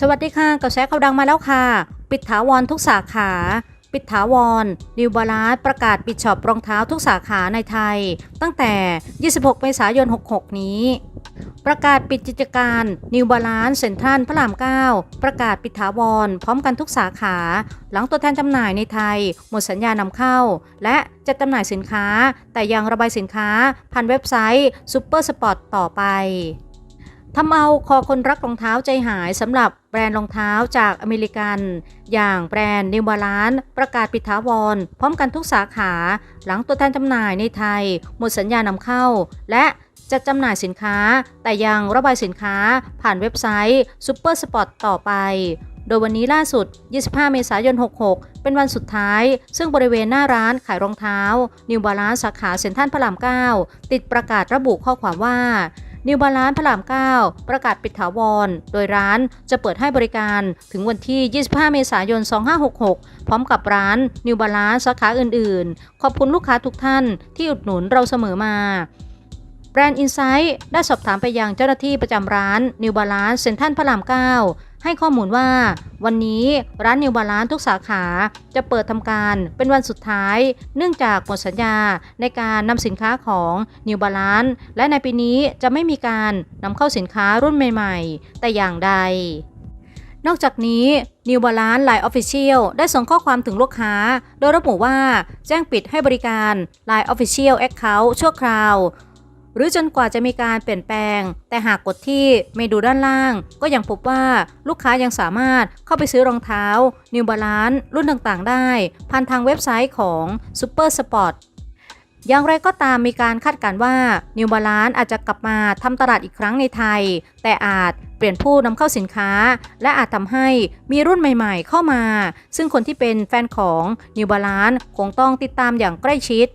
สวัสดีค่ะกระแสข่าวดังมาแล้วค่ะ ปิดถาวรทุกสาขา ปิดถาวรนิวบาลานประกาศปิดช็อปรองเท้าทุกสาขาในไทย ตั้งแต่ 26 เมษายน 66 นี้ ประกาศปิดกิจการนิวบาลานเซ็นทรัลพระราม 9 ประกาศปิดถาวรพร้อมกันทุกสาขา หลังตัวแทนจำหน่ายในไทย หมดสัญญานำเข้า และจะจำหน่ายสินค้า แต่ยังระบายสินค้าผ่านเว็บไซต์ซูเปอร์สปอร์ตต่อไป ทำเอาคอคนรักรองเท้าใจหายสำหรับแบรนด์รองเท้าจากอเมริกัน อย่างแบรนด์นิวบาลานประกาศปิดถาวรพร้อมกันทุกสาขา หลังตัวแทนจำหน่ายในไทย หมดสัญญานำเข้า และจะจำหน่ายสินค้า แต่ยังระบายสินค้าผ่านเว็บไซต์ซูเปอร์สปอร์ตต่อไป โดยวันนี้ล่าสุด 25 เมษายน 66 เป็นวันสุดท้าย ซึ่งบริเวณหน้าร้านขายรองเท้า นิวบาลานสาขาเซ็นทรัลพระราม 9 ติดประกาศระบุข้อความว่า นิวบาลานพระราม 9 ประกาศปิดถาวร โดยร้านจะเปิดให้บริการถึงวันที่ 25 เมษายน 2566 พร้อมกับร้านนิวบาลานสาขาอื่นๆ ขอบคุณลูกค้าทุกท่านที่อุดหนุนเราเสมอมา แบรนด์อินไซต์ได้สอบถามไปยังเจ้าหน้าที่ประจำร้านนิวบาลานเซ็นทรัลพระราม 9 ให้ข้อมูลว่า วันนี้ร้านนิวบาลานทุกสาขาจะเปิดทำการเป็นวันสุดท้าย เนื่องจากหมดสัญญาในการนำสินค้าของนิวบาลานและในปีนี้จะไม่มีการนำเข้าสินค้ารุ่นใหม่ๆ แต่อย่างใดนอกจากนี้ New Balance Line Official ได้ส่งข้อความถึงลูกค้า โดยระบุว่าแจ้งปิดให้บริการ Line Official Account ชั่วคราว หรือจนกว่าจะมีการเปลี่ยนแปลง แต่หากกดที่เมนูด้านล่าง ก็ยังพบว่าลูกค้ายังสามารถเข้าไปซื้อรองเท้า New Balance รุ่นต่างๆ ได้ ผ่านทางเว็บไซต์ของ Super Sport อย่างไรก็ตามมีการคาดการณ์ว่า New Balance อาจจะกลับมาทำตลาดอีกครั้งในไทย แต่อาจเปลี่ยนผู้นำเข้าสินค้า และอาจทำให้มีรุ่นใหม่ๆเข้ามา ซึ่งคนที่เป็นแฟนของ New Balance คงต้องติดตามอย่างใกล้ชิด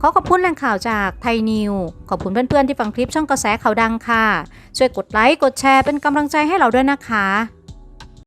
ขอขอบคุณแหล่งข่าวจากไทยนิว ขอบคุณเพื่อนๆที่ฟังคลิปช่องกระแสข่าวดังค่ะ ช่วยกดไลค์ กดแชร์เป็นกำลังใจให้เราด้วยนะคะ